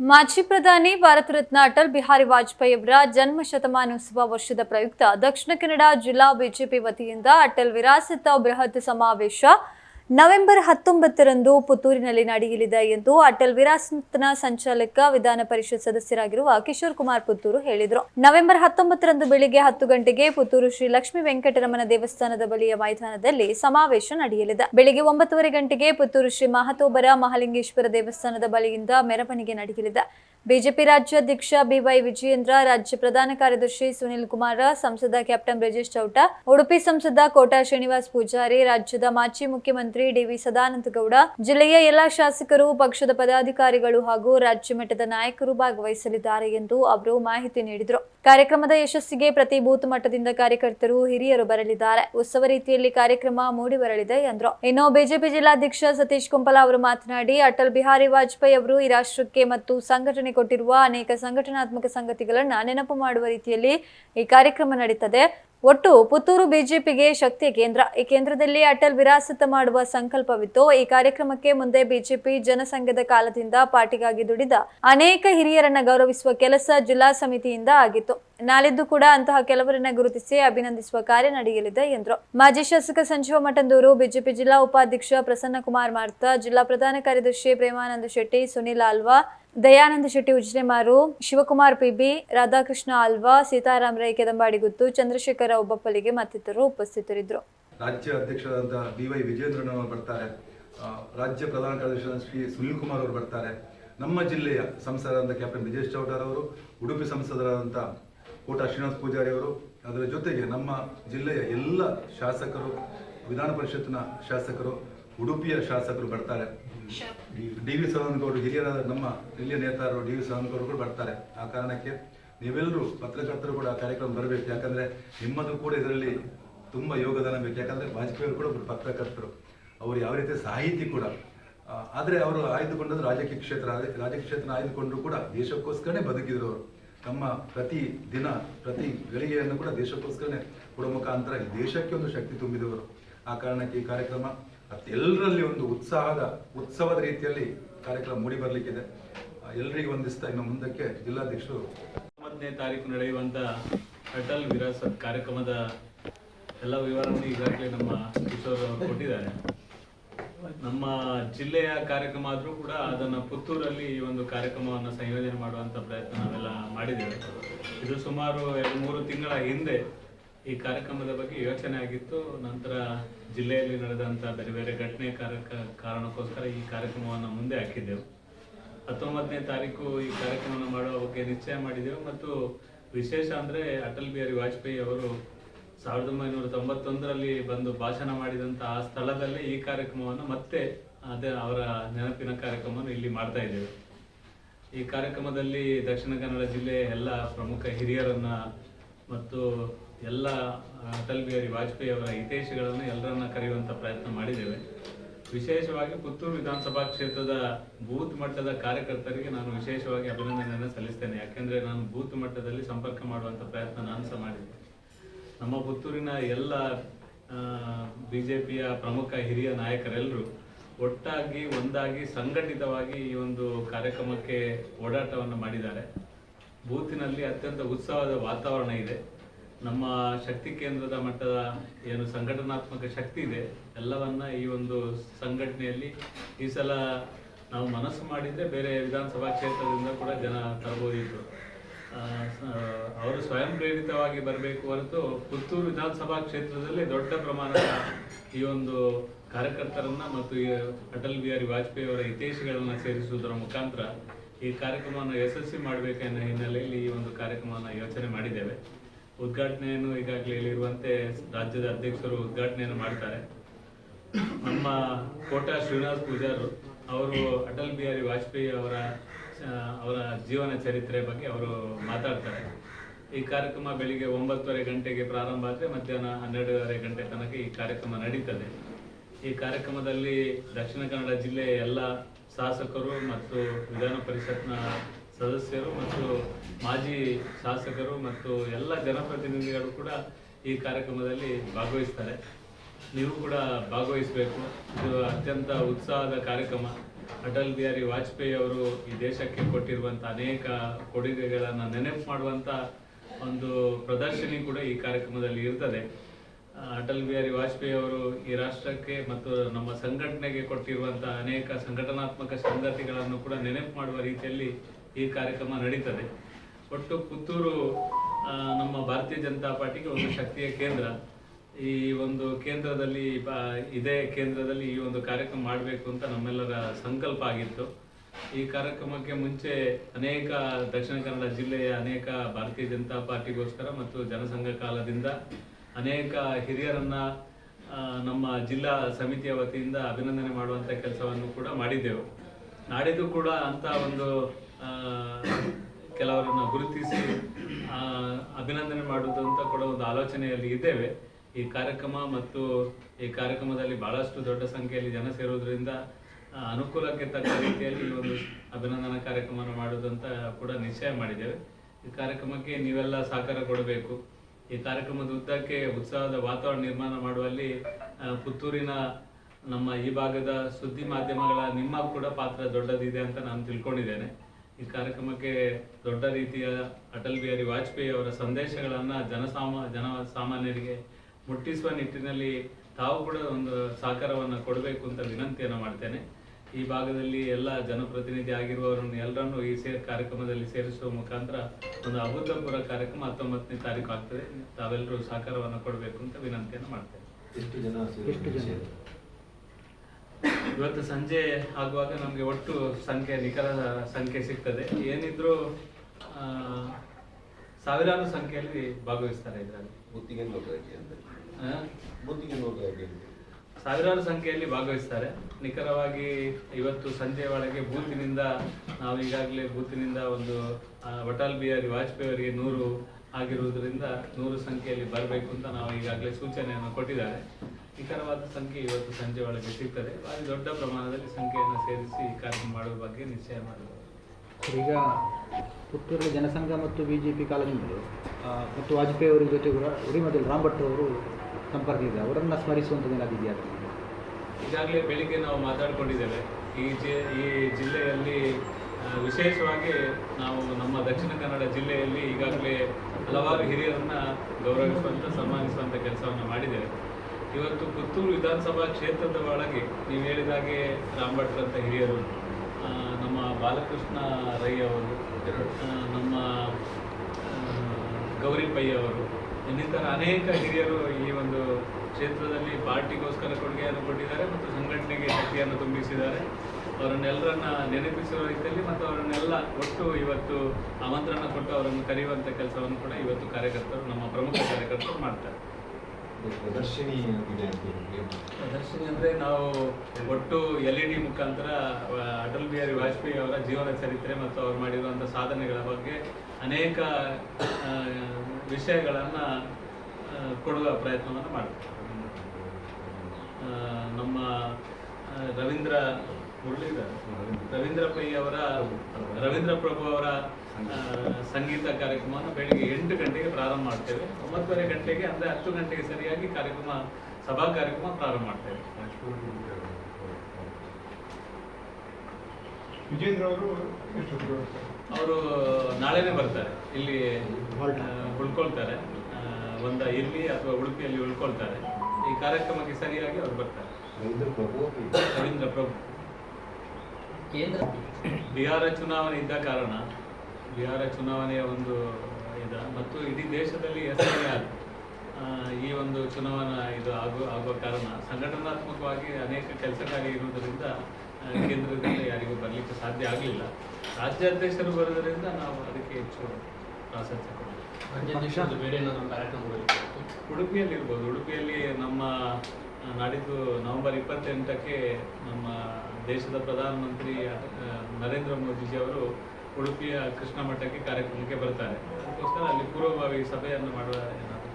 ಮಾಜಿ ಪ್ರಧಾನಿ ಭಾರತ ರತ್ನ ಅಟಲ್ ಬಿಹಾರಿ ವಾಜಪೇಯಿ ಅವರ ಜನ್ಮ ಶತಮಾನೋತ್ಸವ ವರ್ಷದ ಪ್ರಯುಕ್ತ ದಕ್ಷಿಣ ಕನ್ನಡ ಜಿಲ್ಲಾ ಬಿಜೆಪಿ ವತಿಯಿಂದ ಅಟಲ್ ವಿರಾಸತ ಬೃಹತ್ ಸಮಾವೇಶ ನವೆಂಬರ್ ಹತ್ತೊಂಬತ್ತರಂದು ಪುತ್ತೂರಿನಲ್ಲಿ ನಡೆಯಲಿದೆ ಎಂದು ಅಟಲ್ ವಿರಾಸತ್ನ ಸಂಚಾಲಕ ವಿಧಾನ ಪರಿಷತ್ ಸದಸ್ಯರಾಗಿರುವ ಕಿಶೋರ್ ಕುಮಾರ್ ಪುತ್ತೂರು ಹೇಳಿದರು. ನವೆಂಬರ್ ಹತ್ತೊಂಬತ್ತರಂದು ಬೆಳಿಗ್ಗೆ ಹತ್ತು ಗಂಟೆಗೆ ಪುತ್ತೂರು ಶ್ರೀ ಲಕ್ಷ್ಮೀ ವೆಂಕಟರಮಣ ದೇವಸ್ಥಾನದ ಬಳಿಯ ಮೈದಾನದಲ್ಲಿ ಸಮಾವೇಶ ನಡೆಯಲಿದೆ. ಬೆಳಿಗ್ಗೆ ಒಂಬತ್ತುವರೆ ಗಂಟೆಗೆ ಪುತ್ತೂರು ಶ್ರೀ ಮಹತೋಬರ ಮಹಾಲಿಂಗೇಶ್ವರ ದೇವಸ್ಥಾನದ ಬಳಿಯಿಂದ ಮೆರವಣಿಗೆ ನಡೆಯಲಿದೆ. ಬಿಜೆಪಿ ರಾಜ್ಯಾಧ್ಯಕ್ಷ ಬಿವೈ ವಿಜಯೇಂದ್ರ, ರಾಜ್ಯ ಪ್ರಧಾನ ಕಾರ್ಯದರ್ಶಿ ಸುನಿಲ್ ಕುಮಾರ, ಸಂಸದ ಕ್ಯಾಪ್ಟನ್ ಬ್ರಿಜೇಶ್ ಚೌಟ, ಉಡುಪಿ ಸಂಸದ ಕೋಟಾ ಶ್ರೀನಿವಾಸ್ ಪೂಜಾರಿ, ರಾಜ್ಯದ ಮಾಜಿ ಮುಖ್ಯಮಂತ್ರಿ ಡಿವಿ ಸದಾನಂದಗೌಡ ಜಿಲ್ಲೆಯ ಎಲ್ಲಾ ಶಾಸಕರು, ಪಕ್ಷದ ಪದಾಧಿಕಾರಿಗಳು ಹಾಗೂ ರಾಜ್ಯ ಮಟ್ಟದ ನಾಯಕರು ಭಾಗವಹಿಸಲಿದ್ದಾರೆ ಎಂದು ಅವರು ಮಾಹಿತಿ ನೀಡಿದರು. ಕಾರ್ಯಕ್ರಮದ ಯಶಸ್ಸಿಗೆ ಪ್ರತಿ ಬೂತ್ ಮಟ್ಟದಿಂದ ಕಾರ್ಯಕರ್ತರು, ಹಿರಿಯರು ಬರಲಿದ್ದಾರೆ. ಉತ್ಸವ ರೀತಿಯಲ್ಲಿ ಕಾರ್ಯಕ್ರಮ ಮೂಡಿ ಬರಲಿದೆ ಎಂದರು. ಇನ್ನು ಬಿಜೆಪಿ ಜಿಲ್ಲಾಧ್ಯಕ್ಷ ಸತೀಶ್ ಕುಂಪಲ ಅವರು ಮಾತನಾಡಿ, ಅಟಲ್ ಬಿಹಾರಿ ವಾಜಪೇಯಿ ಅವರು ಈ ರಾಷ್ಟ್ರಕ್ಕೆ ಮತ್ತು ಸಂಘಟನೆ ಕೊಟ್ಟಿರುವ ಅನೇಕ ಸಂಘಟನಾತ್ಮಕ ಸಂಗತಿಗಳನ್ನ ನೆನಪು ಮಾಡುವ ರೀತಿಯಲ್ಲಿ ಈ ಕಾರ್ಯಕ್ರಮ ನಡೀತದೆ. ಒಟ್ಟು ಪುತ್ತೂರು ಬಿಜೆಪಿಗೆ ಶಕ್ತಿಯ ಕೇಂದ್ರ. ಈ ಕೇಂದ್ರದಲ್ಲಿ ಅಟಲ್ ವಿರಾಸತ ಮಾಡುವ ಸಂಕಲ್ಪವಿತ್ತು. ಈ ಕಾರ್ಯಕ್ರಮಕ್ಕೆ ಮುಂದೆ ಬಿಜೆಪಿ ಜನಸಂಘದ ಕಾಲದಿಂದ ಪಾರ್ಟಿಗಾಗಿ ದುಡಿದ ಅನೇಕ ಹಿರಿಯರನ್ನ ಗೌರವಿಸುವ ಕೆಲಸ ಜಿಲ್ಲಾ ಸಮಿತಿಯಿಂದ ಆಗಿತ್ತು. ನಾಳಿದ್ದು ಕೂಡ ಅಂತಹ ಕೆಲವರನ್ನ ಗುರುತಿಸಿ ಅಭಿನಂದಿಸುವ ಕಾರ್ಯ ನಡೆಯಲಿದೆ ಎಂದರು. ಮಾಜಿ ಶಾಸಕ ಸಂಜೀವ ಮಠಂದೂರು, ಬಿಜೆಪಿ ಜಿಲ್ಲಾ ಉಪಾಧ್ಯಕ್ಷ ಪ್ರಸನ್ನ ಕುಮಾರ್ ಮಾರ್ತ ಜಿಲ್ಲಾ ಪ್ರಧಾನ ಕಾರ್ಯದರ್ಶಿ ಪ್ರೇಮಾನಂದ ಶೆಟ್ಟಿ, ಸುನಿಲ್ ಆಲ್ವಾ ದಯಾನಂದ ಶೆಟ್ಟಿ ಉಜ್ರೆಮಾರು ಶಿವಕುಮಾರ್ ಪಿಬಿ ರಾಧಾಕೃಷ್ಣ ಆಲ್ವಾ ಸೀತಾರಾಮ್ ರೈ ಕೆದಂಬಾಡಿಗುತ್ತು ಚಂದ್ರಶೇಖರ ಒಬ್ಬಪ್ಪಲಿಗೆ ಮತ್ತಿತರರು ಉಪಸ್ಥಿತರಿದ್ದರು. ರಾಜ್ಯ ಅಧ್ಯಕ್ಷರಾದ ಬಿ ವೈ ವಿಜೇಂದ್ರನವರು ಬರ್ತಾರೆ. ರಾಜ್ಯ ಪ್ರಧಾನ ಕಾರ್ಯದರ್ಶಿ ಶ್ರೀ ಸುನಿಲ್ ಕುಮಾರ್ ಅವರು ಬರ್ತಾರೆ. ನಮ್ಮ ಜಿಲ್ಲೆಯ ಸಂಸದರಾದಂಥ ಕ್ಯಾಪ್ಟನ್ ಬ್ರಿಜೇಶ್ ಚೌಟಾರ್ ಅವರು, ಉಡುಪಿ ಸಂಸದರಾದಂಥ ಕೋಟ ಶ್ರೀನಿವಾಸ್ ಪೂಜಾರಿ ಅವರು, ಅದರ ಜೊತೆಗೆ ನಮ್ಮ ಜಿಲ್ಲೆಯ ಎಲ್ಲ ಶಾಸಕರು, ವಿಧಾನ ಪರಿಷತ್ನ ಶಾಸಕರು ಉಡುಪಿಯ ಶಾಸಕರು ಬರ್ತಾರೆ. ಡಿ ವಿ ಸದಾನಂದಗೌಡರು ಹಿರಿಯರಾದ ನಮ್ಮ ಹಿರಿಯ ನೇತಾರರು ಡಿ ವಿ ಸದಾನಂದಗೌಡರು ಕೂಡ ಬರ್ತಾರೆ. ಆ ಕಾರಣಕ್ಕೆ ನೀವೆಲ್ಲರೂ ಪತ್ರಕರ್ತರು ಕೂಡ ಆ ಕಾರ್ಯಕ್ರಮ ಬರಬೇಕು. ಯಾಕಂದ್ರೆ ನಿಮ್ಮದು ಕೂಡ ಇದರಲ್ಲಿ ತುಂಬ ಯೋಗದಾನ ಬೇಕು. ಯಾಕಂದ್ರೆ ವಾಜಪೇಯಿ ಅವರು ಕೂಡ ಒಬ್ಬರು ಪತ್ರಕರ್ತರು. ಅವರು ಯಾವ ರೀತಿ ಸಾಹಿತಿ ಕೂಡ. ಆದರೆ ಅವರು ಆಯ್ದುಕೊಂಡದ್ದು ರಾಜಕೀಯ ಕ್ಷೇತ್ರ. ರಾಜಕೀಯ ಕ್ಷೇತ್ರ ಆಯ್ದುಕೊಂಡ್ರು ಕೂಡ ದೇಶಕ್ಕೋಸ್ಕರನೇ ಬದುಕಿದ್ರು ಅವರು. ತಮ್ಮ ಪ್ರತಿ ದಿನ ಪ್ರತಿ ಗಳಿಗೆಯನ್ನು ಕೂಡ ದೇಶಕ್ಕೋಸ್ಕರನೇ ಕೊಡೋ ಮುಖಾಂತರ ದೇಶಕ್ಕೆ ಒಂದು ಶಕ್ತಿ ತುಂಬಿದವರು. ಆ ಕಾರಣಕ್ಕೆ ಈ ಕಾರ್ಯಕ್ರಮ ಎಲ್ಲರಲ್ಲಿ ಒಂದು ಉತ್ಸಾಹದ ಉತ್ಸವದ ರೀತಿಯಲ್ಲಿ ಕಾರ್ಯಕ್ರಮ ಮೂಡಿ ಬರಲಿಕ್ಕಿದೆ. ಎಲ್ಲರಿಗೂ ವಂದಿಸ್ತಾ ಇನ್ನು ಮುಂದಕ್ಕೆ ಜಿಲ್ಲಾಧ್ಯಕ್ಷರು. ಒಂಬತ್ತನೇ ತಾರೀಕು ನಡೆಯುವಂತ ಅಟಲ್ ವಿರಾಸತ್ ಕಾರ್ಯಕ್ರಮದ ಎಲ್ಲ ವಿವರವನ್ನು ಈಗಾಗಲೇ ನಮ್ಮ ಕಿಶೋರ್ ಅವರು ಕೊಟ್ಟಿದ್ದಾರೆ. ನಮ್ಮ ಜಿಲ್ಲೆಯ ಕಾರ್ಯಕ್ರಮ ಆದರೂ ಕೂಡ ಅದನ್ನು ಪುತ್ತೂರಲ್ಲಿ ಈ ಒಂದು ಕಾರ್ಯಕ್ರಮವನ್ನು ಸಂಯೋಜನೆ ಮಾಡುವಂಥ ಪ್ರಯತ್ನ ನಾವೆಲ್ಲ ಮಾಡಿದ್ದೇವೆ. ಇದು ಸುಮಾರು ಎರಡು ಮೂರು ತಿಂಗಳ ಹಿಂದೆ ಈ ಕಾರ್ಯಕ್ರಮದ ಬಗ್ಗೆ ಯೋಚನೆ ಆಗಿತ್ತು. ನಂತರ ಜಿಲ್ಲೆಯಲ್ಲಿ ನಡೆದಂಥ ಬೇರೆ ಬೇರೆ ಘಟನೆ ಕಾರ್ಯಕ್ರ ಕಾರಣಕ್ಕೋಸ್ಕರ ಈ ಕಾರ್ಯಕ್ರಮವನ್ನು ಮುಂದೆ ಹಾಕಿದ್ದೆವು. ಹತ್ತೊಂಬತ್ತನೇ ತಾರೀಕು ಈ ಕಾರ್ಯಕ್ರಮವನ್ನು ಮಾಡುವ ಬಗ್ಗೆ ನಿಶ್ಚಯ ಮಾಡಿದೆವು ಮತ್ತು ವಿಶೇಷ ಅಂದರೆ ಅಟಲ್ ಬಿಹಾರಿ ವಾಜಪೇಯಿ ಅವರು ಸಾವಿರದ ಒಂಬೈನೂರ ತೊಂಬತ್ತೊಂದರಲ್ಲಿ ಬಂದು ಭಾಷಣ ಮಾಡಿದಂಥ ಆ ಸ್ಥಳದಲ್ಲೇ ಈ ಕಾರ್ಯಕ್ರಮವನ್ನು ಮತ್ತೆ ಅದೇ ಅವರ ನೆನಪಿನ ಕಾರ್ಯಕ್ರಮವನ್ನು ಇಲ್ಲಿ ಮಾಡ್ತಾ ಇದ್ದೇವೆ. ಈ ಕಾರ್ಯಕ್ರಮದಲ್ಲಿ ದಕ್ಷಿಣ ಕನ್ನಡ ಜಿಲ್ಲೆಯ ಎಲ್ಲ ಪ್ರಮುಖ ಹಿರಿಯರನ್ನ ಮತ್ತು ಎಲ್ಲ ಅಟಲ್ ಬಿಹಾರಿ ವಾಜಪೇಯಿ ಅವರ ಹಿತೈಷಿಗಳನ್ನು ಎಲ್ಲರನ್ನ ಕರೆಯುವಂಥ ಪ್ರಯತ್ನ ಮಾಡಿದ್ದೇವೆ. ವಿಶೇಷವಾಗಿ ಪುತ್ತೂರು ವಿಧಾನಸಭಾ ಕ್ಷೇತ್ರದ ಬೂತ್ ಮಟ್ಟದ ಕಾರ್ಯಕರ್ತರಿಗೆ ನಾನು ವಿಶೇಷವಾಗಿ ಅಭಿನಂದನೆಯನ್ನು ಸಲ್ಲಿಸ್ತೇನೆ. ಯಾಕೆಂದ್ರೆ ನಾನು ಬೂತ್ ಮಟ್ಟದಲ್ಲಿ ಸಂಪರ್ಕ ಮಾಡುವಂಥ ಪ್ರಯತ್ನ ನಾನು ಸಹ ಮಾಡಿದ್ದೆ. ನಮ್ಮ ಪುತ್ತೂರಿನ ಎಲ್ಲ ಬಿ ಜೆ ಪಿಯ ಪ್ರಮುಖ ಹಿರಿಯ ನಾಯಕರೆಲ್ಲರೂ ಒಟ್ಟಾಗಿ, ಒಂದಾಗಿ, ಸಂಘಟಿತವಾಗಿ ಈ ಒಂದು ಕಾರ್ಯಕ್ರಮಕ್ಕೆ ಓಡಾಟವನ್ನು ಮಾಡಿದ್ದಾರೆ. ಬೂತಿನಲ್ಲಿ ಅತ್ಯಂತ ಉತ್ಸವದ ವಾತಾವರಣ ಇದೆ. ನಮ್ಮ ಶಕ್ತಿ ಕೇಂದ್ರದ ಮಟ್ಟದ ಏನು ಸಂಘಟನಾತ್ಮಕ ಶಕ್ತಿ ಇದೆ, ಎಲ್ಲವನ್ನ ಈ ಒಂದು ಸಂಘಟನೆಯಲ್ಲಿ ಈ ಸಲ ನಾವು ಮನಸ್ಸು ಮಾಡಿದ್ರೆ ಬೇರೆ ವಿಧಾನಸಭಾ ಕ್ಷೇತ್ರದಿಂದ ಕೂಡ ಜನ ತರಬಹುದಿತ್ತು. ಅವರು ಸ್ವಯಂ ಪ್ರೇರಿತವಾಗಿ ಬರಬೇಕು ಹೊರತು ಪುತ್ತೂರು ವಿಧಾನಸಭಾ ಕ್ಷೇತ್ರದಲ್ಲಿ ದೊಡ್ಡ ಪ್ರಮಾಣದ ಈ ಒಂದು ಕಾರ್ಯಕರ್ತರನ್ನ ಮತ್ತು ಅಟಲ್ ಬಿಹಾರಿ ವಾಜಪೇಯಿ ಅವರ ಹಿತೈಷಿಗಳನ್ನ ಸೇರಿಸುವುದರ ಮುಖಾಂತರ ಈ ಕಾರ್ಯಕ್ರಮವನ್ನು ಯಶಸ್ವಿ ಮಾಡಬೇಕೆನ್ನೋ ಹಿನ್ನೆಲೆಯಲ್ಲಿ ಈ ಒಂದು ಕಾರ್ಯಕ್ರಮವನ್ನು ಯೋಚನೆ ಮಾಡಿದ್ದೇವೆ. ಉದ್ಘಾಟನೆಯನ್ನು ಈಗಾಗಲೇ ಇಲ್ಲಿರುವಂತೆ ರಾಜ್ಯದ ಅಧ್ಯಕ್ಷರು ಉದ್ಘಾಟನೆಯನ್ನು ಮಾಡ್ತಾರೆ. ನಮ್ಮ ಕೋಟಾ ಶ್ರೀನಿವಾಸ್ ಪೂಜಾರು ಅವರು ಅಟಲ್ ಬಿಹಾರಿ ವಾಜಪೇಯಿ ಅವರ ಅವರ ಜೀವನ ಚರಿತ್ರೆ ಬಗ್ಗೆ ಅವರು ಮಾತಾಡ್ತಾರೆ. ಈ ಕಾರ್ಯಕ್ರಮ ಬೆಳಿಗ್ಗೆ ಒಂಬತ್ತುವರೆ ಗಂಟೆಗೆ ಪ್ರಾರಂಭ ಆದರೆ ಮಧ್ಯಾಹ್ನ ಹನ್ನೆರಡೂವರೆ ಗಂಟೆ ತನಕ ಈ ಕಾರ್ಯಕ್ರಮ ನಡೀತದೆ. ಈ ಕಾರ್ಯಕ್ರಮದಲ್ಲಿ ದಕ್ಷಿಣ ಕನ್ನಡ ಜಿಲ್ಲೆಯ ಎಲ್ಲ ಶಾಸಕರು ಮತ್ತು ವಿಧಾನ ಪರಿಷತ್ನ ಸದಸ್ಯರು ಮತ್ತು ಮಾಜಿ ಶಾಸಕರು ಮತ್ತು ಎಲ್ಲ ಜನಪ್ರತಿನಿಧಿಗಳು ಕೂಡ ಈ ಕಾರ್ಯಕ್ರಮದಲ್ಲಿ ಭಾಗವಹಿಸ್ತಾರೆ. ನೀವು ಕೂಡ ಭಾಗವಹಿಸಬೇಕು. ಇದು ಅತ್ಯಂತ ಉತ್ಸಾಹದ ಕಾರ್ಯಕ್ರಮ. ಅಟಲ್ ಬಿಹಾರಿ ವಾಜಪೇಯಿ ಅವರು ಈ ದೇಶಕ್ಕೆ ಕೊಟ್ಟಿರುವಂಥ ಅನೇಕ ಕೊಡುಗೆಗಳನ್ನು ನೆನಪು ಮಾಡುವಂಥ ಒಂದು ಪ್ರದರ್ಶನಿ ಕೂಡ ಈ ಕಾರ್ಯಕ್ರಮದಲ್ಲಿ ಇರ್ತದೆ. ಅಟಲ್ ಬಿಹಾರಿ ವಾಜಪೇಯಿ ಅವರು ಈ ರಾಷ್ಟ್ರಕ್ಕೆ ಮತ್ತು ನಮ್ಮ ಸಂಘಟನೆಗೆ ಕೊಟ್ಟಿರುವಂಥ ಅನೇಕ ಸಂಘಟನಾತ್ಮಕ ಸಂಗತಿಗಳನ್ನು ಕೂಡ ನೆನಪು ಮಾಡುವ ರೀತಿಯಲ್ಲಿ ಈ ಕಾರ್ಯಕ್ರಮ ನಡೀತದೆ. ಒಟ್ಟು ಪುತ್ತೂರು ನಮ್ಮ ಭಾರತೀಯ ಜನತಾ ಪಾರ್ಟಿಗೆ ಒಂದು ಶಕ್ತಿಯ ಕೇಂದ್ರ. ಈ ಒಂದು ಕೇಂದ್ರದಲ್ಲಿ ಇದೇ ಕೇಂದ್ರದಲ್ಲಿ ಈ ಒಂದು ಕಾರ್ಯಕ್ರಮ ಮಾಡಬೇಕು ಅಂತ ನಮ್ಮೆಲ್ಲರ ಸಂಕಲ್ಪ ಆಗಿತ್ತು. ಈ ಕಾರ್ಯಕ್ರಮಕ್ಕೆ ಮುಂಚೆ ಅನೇಕ ದಕ್ಷಿಣ ಕನ್ನಡ ಜಿಲ್ಲೆಯ ಅನೇಕ ಭಾರತೀಯ ಜನತಾ ಪಾರ್ಟಿಗೋಸ್ಕರ ಮತ್ತು ಜನಸಂಘ ಕಾಲದಿಂದ ಅನೇಕ ಹಿರಿಯರನ್ನ ನಮ್ಮ ಜಿಲ್ಲಾ ಸಮಿತಿಯ ವತಿಯಿಂದ ಅಭಿನಂದನೆ ಮಾಡುವಂತ ಕೆಲಸವನ್ನು ಕೂಡ ಮಾಡಿದ್ದೆವು. ನಾಡಿದ್ದು ಕೂಡ ಅಂತ ಒಂದು ಕೆಲವರನ್ನ ಗುರುತಿಸಿ ಅಭಿನಂದನೆ ಮಾಡುವುದು ಅಂತ ಕೂಡ ಒಂದು ಆಲೋಚನೆಯಲ್ಲಿ ಇದ್ದೇವೆ. ಈ ಕಾರ್ಯಕ್ರಮ ಮತ್ತು ಈ ಕಾರ್ಯಕ್ರಮದಲ್ಲಿ ಬಹಳಷ್ಟು ದೊಡ್ಡ ಸಂಖ್ಯೆಯಲ್ಲಿ ಜನ ಸೇರುವುದರಿಂದ ಅನುಕೂಲಕ್ಕೆ ತಕ್ಕ ರೀತಿಯಲ್ಲಿ ಒಂದು ಅಭಿನಂದನಾ ಮಾಡುವುದು ಅಂತ ಕೂಡ ನಿಶ್ಚಯ ಮಾಡಿದ್ದೇವೆ. ಈ ಕಾರ್ಯಕ್ರಮಕ್ಕೆ ನೀವೆಲ್ಲ ಸಹಕಾರ ಕೊಡಬೇಕು. ಈ ಕಾರ್ಯಕ್ರಮದ ಉದ್ದಕ್ಕೆ ಉತ್ಸಾಹದ ವಾತಾವರಣ ನಿರ್ಮಾಣ ಮಾಡುವಲ್ಲಿ ಪುತ್ತೂರಿನ ನಮ್ಮ ಈ ಭಾಗದ ಸುದ್ದಿ ಮಾಧ್ಯಮಗಳ ನಿಮ್ಮ ಕೂಡ ಪಾತ್ರ ದೊಡ್ಡದಿದೆ ಅಂತ ನಾನು ತಿಳ್ಕೊಂಡಿದ್ದೇನೆ. ಈ ಕಾರ್ಯಕ್ರಮಕ್ಕೆ ದೊಡ್ಡ ರೀತಿಯ ಅಟಲ್ ಬಿಹಾರಿ ವಾಜಪೇಯಿ ಅವರ ಸಂದೇಶಗಳನ್ನ ಜನಸಾಮ ಜನ ಸಾಮಾನ್ಯರಿಗೆ ಮುಟ್ಟಿಸುವ ನಿಟ್ಟಿನಲ್ಲಿ ತಾವು ಕೂಡ ಒಂದು ಸಹಕಾರವನ್ನು ಕೊಡಬೇಕು ಅಂತ ವಿನಂತಿಯನ್ನು ಮಾಡ್ತೇನೆ. ಈ ಭಾಗದಲ್ಲಿ ಎಲ್ಲ ಜನಪ್ರತಿನಿಧಿ ಆಗಿರುವವರನ್ನು ಎಲ್ಲರನ್ನು ಈ ಸೇರ್ ಕಾರ್ಯಕ್ರಮದಲ್ಲಿ ಸೇರಿಸುವ ಮುಖಾಂತರ ಒಂದು ಅಭೂತಪೂರ್ವ ಕಾರ್ಯಕ್ರಮ ಹತ್ತೊಂಬತ್ತನೇ ತಾರೀಕು ಆಗ್ತದೆ. ತಾವೆಲ್ಲರೂ ಸಹಕಾರವನ್ನು ಕೊಡಬೇಕು ಅಂತ ವಿನಂತಿಯನ್ನು ಮಾಡ್ತೇನೆ. ಎಷ್ಟು ಜನ ಎಷ್ಟು ಜನ? ಇವತ್ತು ಸಂಜೆ ಆಗುವಾಗ ನಮಗೆ ಒಟ್ಟು ಸಂಖ್ಯೆ ನಿಖರ ಸಂಖ್ಯೆ ಸಿಗ್ತದೆ. ಏನಿದ್ರು ಸಾವಿರಾರು ಸಂಖ್ಯೆಯಲ್ಲಿ ಭಾಗವಹಿಸ್ತಾರೆ ಇದರಲ್ಲಿ. ಅಂತ ಸಾವಿರಾರು ಸಂಖ್ಯೆಯಲ್ಲಿ ಭಾಗವಹಿಸ್ತಾರೆ. ನಿಖರವಾಗಿ ಇವತ್ತು ಸಂಜೆ ಒಳಗೆ ಬೂತಿನಿಂದ ನಾವು ಈಗಾಗಲೇ ಬೂತಿನಿಂದ ಒಂದು ಅಟಲ್ ಬಿಹಾರಿ ವಾಜಪೇಯಿ ಅವರಿಗೆ ನೂರು ಆಗಿರುವುದರಿಂದ ನೂರು ಸಂಖ್ಯೆಯಲ್ಲಿ ಬರಬೇಕು ಅಂತ ನಾವು ಈಗಾಗಲೇ ಸೂಚನೆಯನ್ನು ಕೊಟ್ಟಿದ್ದಾರೆ. ನಿಖರವಾದ ಸಂಖ್ಯೆ ಇವತ್ತು ಸಂಜೆ ಒಳಗೆ ಸಿಗ್ತದೆ. ಭಾರಿ ದೊಡ್ಡ ಪ್ರಮಾಣದಲ್ಲಿ ಸಂಖ್ಯೆಯನ್ನು ಸೇರಿಸಿ ಈ ಕಾರ್ಯಕ್ರಮ ಮಾಡುವ ಬಗ್ಗೆ ನಿಶ್ಚಯ ಮಾಡಬಹುದು ಈಗ ಪುತ್ತೂರಿನ ಜನಸಂಘ ಮತ್ತು ಬಿ ಜೆ ಪಿ ಕಾಲದಿಂದಲೂ ಮತ್ತು ವಾಜಪೇಯಿ ಅವರ ಜೊತೆ ಕೂಡ ಉರಿಮದಲ್ಲಿ ರಾಮ್ ಭಟ್ ಅವರು ಸಂಪರ್ಕ ಇದೆ ಅವರನ್ನು ಸ್ಮರಿಸುವಂಥ ಏನಾದ್ರು ಇದೆಯಾ ಈಗಾಗಲೇ ಬೆಳಿಗ್ಗೆ ನಾವು ಮಾತಾಡಿಕೊಂಡಿದ್ದೇವೆ. ಈ ಜಿ ಈ ಜಿಲ್ಲೆಯಲ್ಲಿ ವಿಶೇಷವಾಗಿ ನಾವು ನಮ್ಮ ದಕ್ಷಿಣ ಕನ್ನಡ ಜಿಲ್ಲೆಯಲ್ಲಿ ಈಗಾಗಲೇ ಹಲವಾರು ಹಿರಿಯರನ್ನ ಗೌರವಿಸುವಂತ ಸನ್ಮಾನಿಸುವಂಥ ಕೆಲಸವನ್ನು ಮಾಡಿದ್ದೇವೆ. ಇವತ್ತು ಪುತ್ತೂರು ವಿಧಾನಸಭಾ ಕ್ಷೇತ್ರದ ಒಳಗೆ ನೀವು ಹೇಳಿದಾಗೆ ಭಟ್ರ್ ಅಂತ ಹಿರಿಯರು ನಮ್ಮ ಬಾಲಕೃಷ್ಣ ರೈ ಅವರು ನಮ್ಮ ಗೌರಿ ಅವರು, ಇನ್ನಿತರ ಅನೇಕ ಹಿರಿಯರು ಈ ಒಂದು ಕ್ಷೇತ್ರದಲ್ಲಿ ಪಾರ್ಟಿಗೋಸ್ಕರ ಕೊಡುಗೆಯನ್ನು ಕೊಟ್ಟಿದ್ದಾರೆ ಮತ್ತು ಸಂಘಟನೆಗೆ ಶಕ್ತಿಯನ್ನು ತುಂಬಿಸಿದ್ದಾರೆ. ಅವರನ್ನೆಲ್ಲರನ್ನ ನೆನಪಿಸುವ ರೀತಿಯಲ್ಲಿ ಮತ್ತು ಅವರನ್ನೆಲ್ಲ ಒಟ್ಟು ಇವತ್ತು ಆಮಂತ್ರಣ ಕೊಟ್ಟು ಅವರನ್ನು ಕರೆಯುವಂಥ ಕೆಲಸವನ್ನು ಕೂಡ ಇವತ್ತು ಕಾರ್ಯಕರ್ತರು, ನಮ್ಮ ಪ್ರಮುಖ ಕಾರ್ಯಕರ್ತರು ಮಾಡ್ತಾರೆ. ಪ್ರದರ್ಶನಿ ಇದೆ ಅಂತ. ಪ್ರದರ್ಶನಿ ಅಂದ್ರೆ ನಾವು ಒಟ್ಟು ಎಲ್ ಇ ಡಿ ಮುಖಾಂತರ ಅಟಲ್ ಬಿಹಾರಿ ವಾಜಪೇಯಿ ಅವರ ಜೀವನ ಚರಿತ್ರೆ ಮತ್ತು ಅವರು ಮಾಡಿರುವಂಥ ಸಾಧನೆಗಳ ಬಗ್ಗೆ ಅನೇಕ ವಿಷಯಗಳನ್ನು ಕೊಡುವ ಪ್ರಯತ್ನವನ್ನು ಮಾಡ್ತೇವೆ ಆ, ನಮ್ಮ ರವೀಂದ್ರ ರವೀಂದ್ರ ಪೈ ಅವರ ರವೀಂದ್ರ ಪ್ರಭು ಅವರ ಸಂಗೀತ ಕಾರ್ಯಕ್ರಮವನ್ನು ಬೆಳಿಗ್ಗೆ ಎಂಟು ಗಂಟೆಗೆ ಪ್ರಾರಂಭ ಮಾಡ್ತೇವೆ. ಒಂಬತ್ತುವರೆ ಗಂಟೆಗೆ ಅಂದರೆ ಹತ್ತು ಗಂಟೆಗೆ ಸರಿಯಾಗಿ ಕಾರ್ಯಕ್ರಮ ಸಭಾ ಕಾರ್ಯಕ್ರಮ ಪ್ರಾರಂಭ ಮಾಡ್ತೇವೆ. ವಿಜೇಂದ್ರ ಅವರು ಅವರು ನಾಳೆನೇ ಬರ್ತಾರೆ. ಇಲ್ಲಿ ಉಳ್ಕೊಳ್ತಾರೆ. ಆ, ಒಂದ ಇಲ್ಲಿ ಅಥವಾ ಉಡುಪಿಯಲ್ಲಿ ಉಳ್ಕೊಳ್ತಾರೆ. ಈ ಕಾರ್ಯಕ್ರಮಕ್ಕೆ ಸರಿಯಾಗಿ ಅವರು ಬರ್ತಾರೆ. ರವೀಂದ್ರ ಪ್ರಭು. ಪ್ರಭು ಬಿಹಾರ ಚುನಾವಣೆ ಇದ್ದ ಕಾರಣ ಬಿಹಾರ ಚುನಾವಣೆಯ ಒಂದು ಇದ ಮತ್ತು ಇಡೀ ದೇಶದಲ್ಲಿ ಹೆಸರಿಗೆ ಆದ ಆ, ಈ ಒಂದು ಚುನಾವಣಾ ಇದು ಆಗೋ ಆಗುವ ಕಾರಣ ಸಂಘಟನಾತ್ಮಕವಾಗಿ ಅನೇಕ ಕೆಲಸ ಕಾರ್ಯ ಇರುವುದರಿಂದ ಕೇಂದ್ರದಿಂದ ಯಾರಿಗೂ ಬರಲಿಕ್ಕೆ ಸಾಧ್ಯ ಆಗಲಿಲ್ಲ. ರಾಜ್ಯಾಧ್ಯಕ್ಷರು ಬರೋದರಿಂದ ನಾವು ಅದಕ್ಕೆ ಹೆಚ್ಚು ಪ್ರಾಶಸ್ತ್ಯ ಕೊಡ್ತೀವಿ ಬೇರೆ ಏನಾದರೂ ಕಾರ್ಯಕ್ರಮಗಳು ಉಡುಪಿಯಲ್ಲಿ ಇರ್ಬೋದು ಉಡುಪಿಯಲ್ಲಿ ನಮ್ಮ ನಾಡಿದ್ದು ನವೆಂಬರ್ ಇಪ್ಪತ್ತೆಂಟಕ್ಕೆ ನಮ್ಮ ದೇಶದ ಪ್ರಧಾನಮಂತ್ರಿ ನರೇಂದ್ರ ಮೋದಿಜಿ ಅವರು ಉಡುಪಿಯ ಕೃಷ್ಣ ಮಠಕ್ಕೆ ಕಾರ್ಯಕ್ರಮಕ್ಕೆ ಬರ್ತಾರೆ. ಅದಕ್ಕೋಸ್ಕರ ಅಲ್ಲಿ ಪೂರ್ವಭಾವಿ ಸಭೆಯನ್ನು ಮಾಡುವ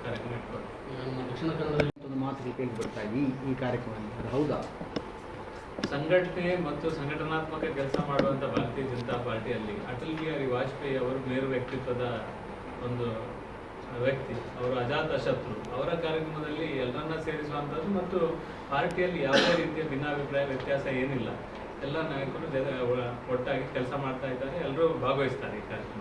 ಕಾರ್ಯಕ್ರಮ ಇಟ್ಕೊಂಡು ನಮ್ಮ ದಕ್ಷಿಣ ಕನ್ನಡದಲ್ಲಿ ಒಂದು ಮಾತು ಕೇಳಿ ಬರ್ತಾ ಇದೆ ಈ ಈ ಕಾರ್ಯಕ್ರಮದಲ್ಲಿ. ಅದು ಹೌದಾ? ಸಂಘಟನೆ ಮತ್ತು ಸಂಘಟನಾತ್ಮಕ ಕೆಲಸ ಮಾಡುವಂಥ ಭಾರತೀಯ ಜನತಾ ಪಾರ್ಟಿಯಲ್ಲಿ ಅಟಲ್ ಬಿಹಾರಿ ವಾಜಪೇಯಿ ಅವರು ಮೇರು ವ್ಯಕ್ತಿತ್ವದ ಒಂದು ವ್ಯಕ್ತಿ, ಅವರು ಅಜಾತ ಶತ್ರು. ಅವರ ಕಾರ್ಯಕ್ರಮದಲ್ಲಿ ಎಲ್ಲರನ್ನ ಸೇರಿಸುವಂಥದ್ದು ಮತ್ತು ಪಾರ್ಟಿಯಲ್ಲಿ ಯಾವುದೇ ರೀತಿಯ ಭಿನ್ನಾಭಿಪ್ರಾಯ, ವ್ಯತ್ಯಾಸ ಏನಿಲ್ಲ. ಎಲ್ಲ ನಾಯಕರು ಒಟ್ಟಾಗಿ ಕೆಲಸ ಮಾಡ್ತಾ ಇದ್ದಾರೆ. ಎಲ್ಲರೂ ಭಾಗವಹಿಸ್ತಾರೆ ಈ ಕಾರ್ಯಕ್ರಮ